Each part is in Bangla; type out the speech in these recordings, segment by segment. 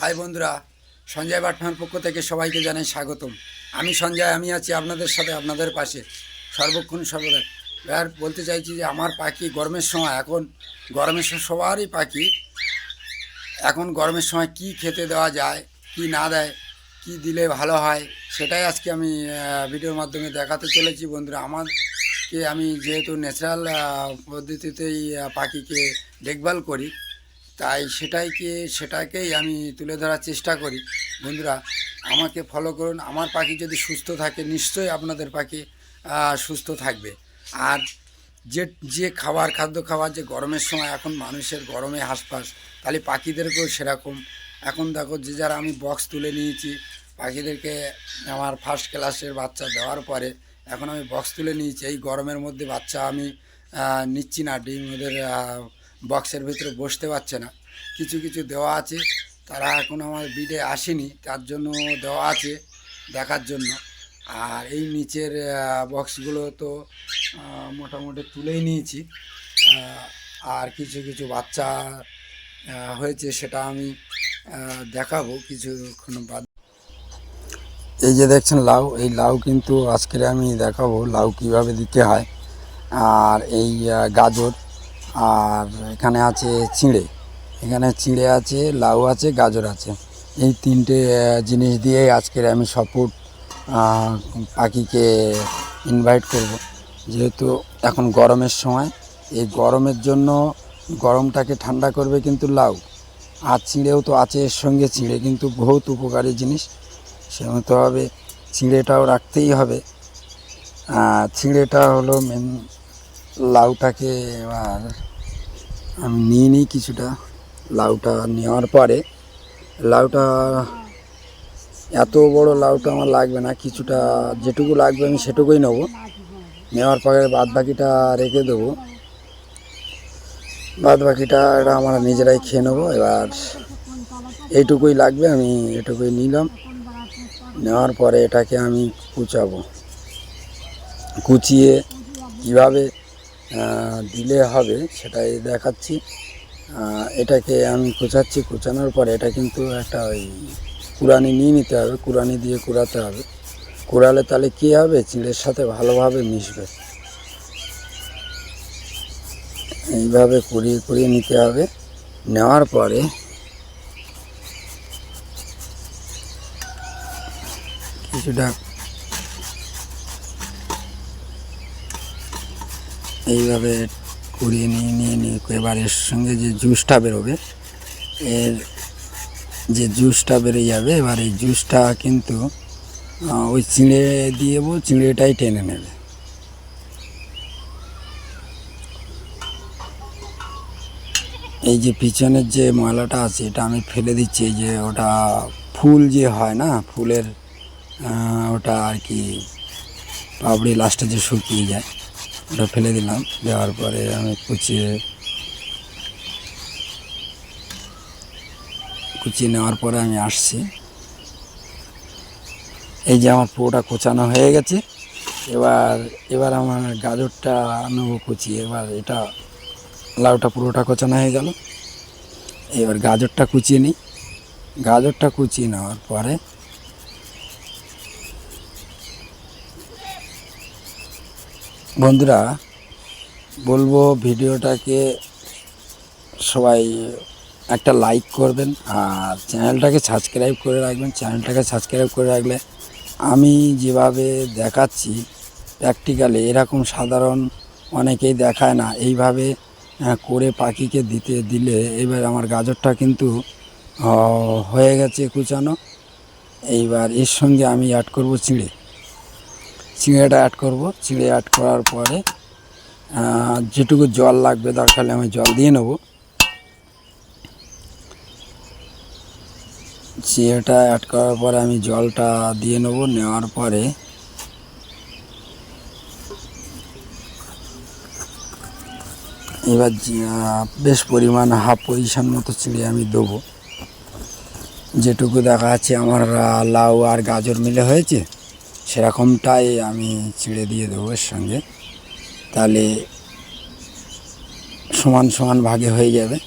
হাই বন্ধুরা, সঞ্জয় বাটনার পক্ষ থেকে সবাইকে জানাই স্বাগতম। আমি সঞ্জয়, আমি আছি আপনাদের সাথে, আপনাদের পাশে। সর্বক্ষণ সর্বদা। এবার বলতে চাইছি যে, আমার পাখি গরমের সময়, এখন গরমের সময় সবারই পাখি। এখন গরমের সময় কি খেতে দেওয়া যায়, কি না দেয়, কি দিলে ভালো হয়, সেটাই আজকে আমি ভিডিওর মাধ্যমে দেখাতে চলেছি বন্ধুরা। আমারকে আমি যেহেতু ন্যাচারাল পদ্ধতিতেই পাখিকে দেখভাল করি তাই সেটাইকে সেটাকেই আমি তুলে ধরার চেষ্টা করি। বন্ধুরা, আমাকে ফলো করুন। আমার পাখি যদি সুস্থ থাকে, নিশ্চয়ই আপনাদের পাখি সুস্থ থাকবে। আর যে যে খাবার, খাদ্য খাবার যে গরমের সময়, এখন মানুষের গরমে হাসপাস তাহলে পাখিদেরকেও সেরকম। এখন দেখো, যে যারা আমি বক্স তুলে নিয়েছি, পাখিদেরকে আমার ফার্স্ট ক্লাসের বাচ্চা দেওয়ার পরে, এখন আমি বক্স তুলে নিয়েছি। এই গরমের মধ্যে বাচ্চা আমি নিচ্ছি না। ডিম ওদের বক্সের ভিতরে বসতে পারছে না। কিছু কিছু দেওয়া আছে, তারা এখন আমার বিডে আসেনি, তার জন্য দেওয়া আছে দেখার জন্য। আর এই নিচের বক্সগুলো তো মোটামুটি তুলেই নিয়েছি। আর কিছু কিছু বাচ্চা হয়েছে সেটা আমি দেখাবো কিছুক্ষণ বাদ। এই যে দেখছেন লাউ, এই লাউ কিন্তু আজকের আমি দেখাবো, লাউ কীভাবে দিতে হয়। আর এই গাজর আর এখানে আছে চিঁড়ে। এখানে চিঁড়ে আছে, লাউ আছে, গাজর আছে। এই তিনটে জিনিস দিয়ে আজকের আমি সপুট পাখিকে ইনভাইট করব। যেহেতু এখন গরমের সময়, এই গরমের জন্য গরমটাকে ঠান্ডা করবে কিন্তু লাউ। আর চিঁড়েও তো আছে এর সঙ্গে চিঁড়ে, কিন্তু বহুত উপকারী জিনিস। সেমতোভাবে চিঁড়েটাও রাখতেই হবে। চিঁড়েটা হলো মেন লাউটাকে এবার আমি নিয়ে নিই কিছুটা। লাউটা নেওয়ার পরে লাউটা, এত বড় লাউটা আমার লাগবে না, কিছুটা যেটুকু লাগবে আমি সেটুকুই নেব। নেওয়ার পরে বাদ বাকিটা রেখে দেবো। বাদ বাকিটা এটা আমরা নিজেরাই খেয়ে নেব। এবার এইটুকুই লাগবে, আমি এটুকুই নিলাম। নেওয়ার পরে এটাকে আমি কুচাবো। কুচিয়ে কীভাবে দিলে হবে, সেটাই দেখাচ্ছি। এটাকে আমি কুচাচ্ছি, কুচানোর পরে এটা কিন্তু একটা ওই কুড়ানি নিয়ে নিতে হবে, কুড়ানি দিয়ে কুড়াতে হবে। কুড়ালে তাহলে কী হবে? চিঁড়ের সাথে ভালোভাবে মিশবে। এইভাবে কুড়িয়ে কুড়িয়ে নিতে হবে। নেওয়ার পরে কিছুটা এইভাবে কুড়িয়ে নিয়ে নিয়ে নিয়ে এবার এর সঙ্গে যে জুসটা বেরোবে, এর যে জুসটা বেরিয়ে যাবে, এবার এই জুসটা কিন্তু ওই চিঁড়ে দিয়ে চিঁড়েটাই টেনে নেবে। এই যে পিছনের যে ময়লাটা আছে, এটা আমি ফেলে দিচ্ছি যে ওটা ফুল যে হয় না, ফুলের ওটা আর কি, পাপড়ি লাস্টে যে শুকিয়ে যায়। ওটা ফেলে দিলাম। দেওয়ার পরে আমি কুচিয়ে কুচিয়ে নেওয়ার পরে আমি আসছি। এই যে আমার পুরোটা কোচানো হয়ে গেছে। এবার এবার আমার গাজরটা নেব কুচিয়ে। এবার এটা, লাউটা পুরোটা কোচানো হয়ে গেল। এবার গাজরটা কুচিয়ে নিই। গাজরটা কুচিয়ে নেওয়ার পরে বন্ধুরা, বলব ভিডিওটাকে সবাই একটা লাইক করবেন আর চ্যানেলটাকে সাবস্ক্রাইব করে রাখবেন। চ্যানেলটাকে সাবস্ক্রাইব করে রাখলে আমি যেভাবে দেখাচ্ছি প্র্যাকটিক্যালি এরকম সাধারণ অনেকেই দেখায় না। এইভাবে করে পাখিকে দিতে দিলে এবার আমার গাজরটা কিন্তু হয়ে গেছে কুচানো। এইবার এর সঙ্গে আমি অ্যাড করব চিঁড়ে। চিঁড়েটা অ্যাড করব। চিঁড়ে অ্যাড করার পরে যেটুকু জল লাগবে দরকার আমি জল দিয়ে নেব। চিঁড়েটা অ্যাড করার পরে আমি জলটা দিয়ে নেব। নেওয়ার পরে এবার বেশ পরিমাণ হাফ পজিশন মতো চিড়ে আমি দেবো। যেটুকু দেখা যাচ্ছে আমার লাউ আর গাজর মিলে হয়েছে। সেরকমটাই আমি চিড়ে দিয়ে দেবো এর সঙ্গে। তাহলে সমান সমান ভাগে হয়ে যাবে।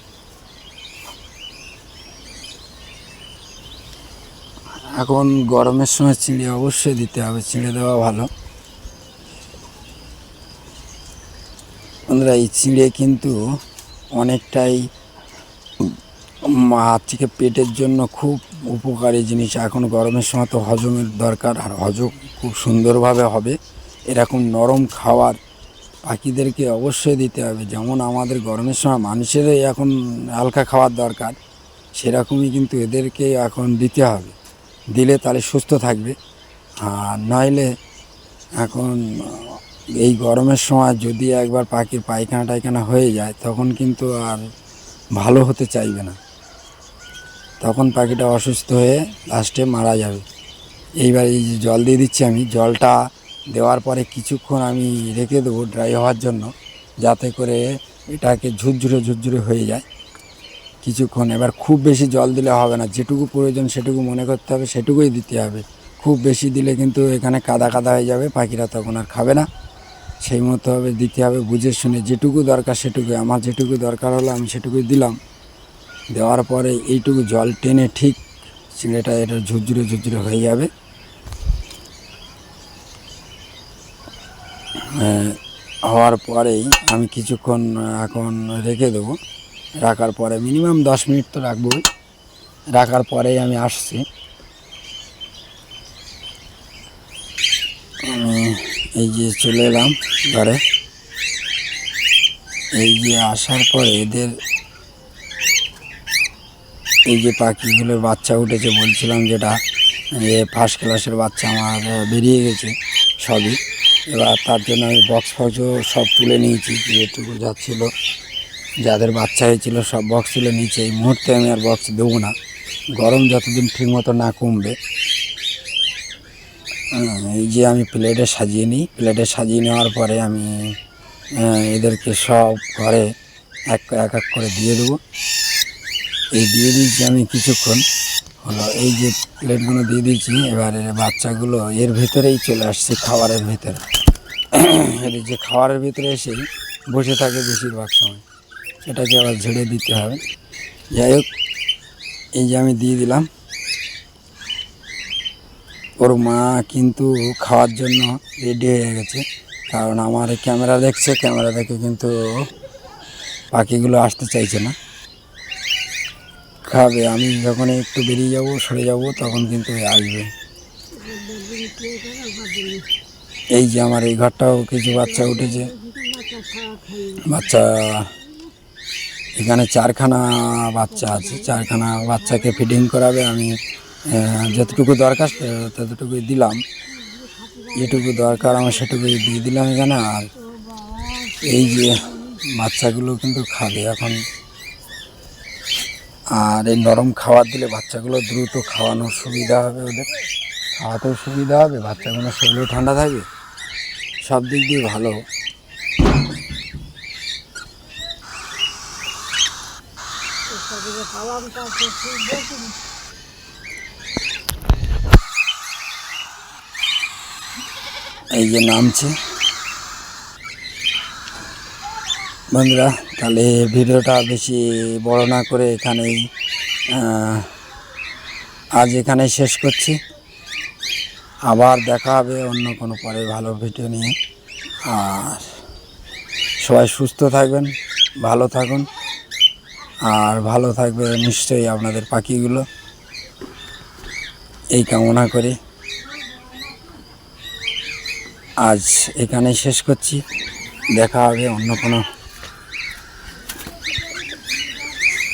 এখন গরমের সময় চিড়ে অবশ্যই দিতে হবে চিঁড়ে দেওয়া ভালো। বন্ধুরা, এই চিঁড়ে কিন্তু অনেকটাই হাত থেকে পেটের জন্য খুব উপকারী জিনিস। এখন গরমের সময় তো হজমের দরকার, আর হজম খুব সুন্দরভাবে হবে। এরকম নরম খাবার পাখিদেরকে অবশ্যই দিতে হবে। যেমন আমাদের গরমের সময় মানুষেরই এখন হালকা খাওয়ার দরকার, সেরকমই কিন্তু এদেরকে এখন দিতে হবে। দিলে তাহলে সুস্থ থাকবে। আর নইলে এখন এই গরমের সময় যদি একবার পাখির পায়খানা টায়খানা হয়ে যায়, তখন কিন্তু আর ভালো হতে চাইবে না। তখন পাখিটা অসুস্থ হয়ে লাস্টে মারা যাবে। এইবার এই যে জল দিয়ে দিচ্ছি আমি, জলটা দেওয়ার পরে কিছুক্ষণ আমি রেখে দেবো ড্রাই হওয়ার জন্য, যাতে করে এটাকে ঝুরঝুরে ঝুরঝুরে হয়ে যায়। কিছুক্ষণ, এবার খুব বেশি জল দিলে হবে না, যেটুকু প্রয়োজন সেটুকু মনে করতে হবে, সেটুকুই দিতে হবে। খুব বেশি দিলে কিন্তু এখানে কাদা কাদা হয়ে যাবে, পাখিরা তখন আর খাবে না। সেই মতো হবে, দিতে হবে, বুঝে শুনে যেটুকু দরকার সেটুকু আমার যেটুকু দরকার হলো আমি সেটুকুই দিলাম। দেওয়ার পরে এইটুকু জল টেনে ঠিক চিড়েটা এটা ঝুরঝুরে ঝুরঝুরে হয়ে যাবে। হওয়ার পরেই আমি কিছুক্ষণ এখন রেখে দেবো। রাখার পরে মিনিমাম দশ মিনিট তো রাখব রাখার পরেই আমি আসছি। এই যে চলে এলাম ঘরে। এই যে আসার পরে এদের এই যে পাখিগুলোর বাচ্চা উঠেছে বলছিলাম যেটা এ ফার্স্ট ক্লাসের বাচ্চা আমার বেরিয়ে গেছে সবই। এবার তার জন্য আমি বক্স ফক্সও সব তুলে নিয়েছি যেটুকু যাচ্ছিল যাদের বাচ্চা হয়েছিল সব বক্স তুলে নিয়েছি। এই মুহূর্তে আমি আর বক্স দেবো না। গরম যতদিন ঠিকমতো না কমবে। হুম, এই যে আমি প্লেটে সাজিয়ে নিই। প্লেটে সাজিয়ে নেওয়ার পরে আমি এদেরকে সব ঘরে এক এক করে দিয়ে দেবো। এই দিয়ে দিয়েছি আমি কিছুক্ষণ। হলো এই যে প্লেটগুলো দিয়ে দিয়েছি, এবারে বাচ্চাগুলো এর ভেতরেই চলে আসছে, খাবারের ভেতরে। এর যে খাবারের ভিতরে এসে বসে থাকে বেশিরভাগ সময়। এটাকে আবার ঝেড়ে দিতে হবে। যাই হোক, এই যে আমি দিয়ে দিলাম। ওর মা কিন্তু খাওয়ার জন্য রেডি হয়ে গেছে। কারণ আমার ক্যামেরা দেখছে, ক্যামেরা দেখে কিন্তু পাখিগুলো আসতে চাইছে না। খাবে। আমি যখন একটু বেরিয়ে যাব, সরে যাব, তখন কিন্তু আসবে। এই যে আমার এই ঘরটাও কিছু বাচ্চা উঠেছে। বাচ্চা, এখানে চারখানা বাচ্চা আছে। চারখানা বাচ্চাকে ফিডিং করাবে। আমি যতটুকু দরকার ততটুকুই দিলাম। যেটুকু দরকার আমার সেটুকুই দিয়ে দিলাম এখানে। আর এই যে বাচ্চাগুলো কিন্তু খাবে। এখন আর এই নরম খাবার দিলে বাচ্চাগুলো দ্রুত খাওয়ানোর সুবিধা হবে ওদের। খাওয়াতেও সুবিধা হবে, বাচ্চাগুলো শরীরও ঠান্ডা থাকবে। সব দিক দিয়ে ভালো। এই যে নামছে। বন্ধুরা, তাহলে ভিডিওটা বেশি বড় না করে এখানেই আজ এখানেই শেষ করছি। আবার দেখা হবে অন্য কোনো পরে ভালো ভিডিও নিয়ে। আর সবাই সুস্থ থাকবেন, ভালো থাকুন। আর ভালো থাকবে নিশ্চয়ই আপনাদের পাখিগুলো। এই কামনা করি। আজ এখানেই শেষ করছি। দেখা হবে অন্য কোনো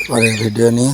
পরের ভিডিও নিয়ে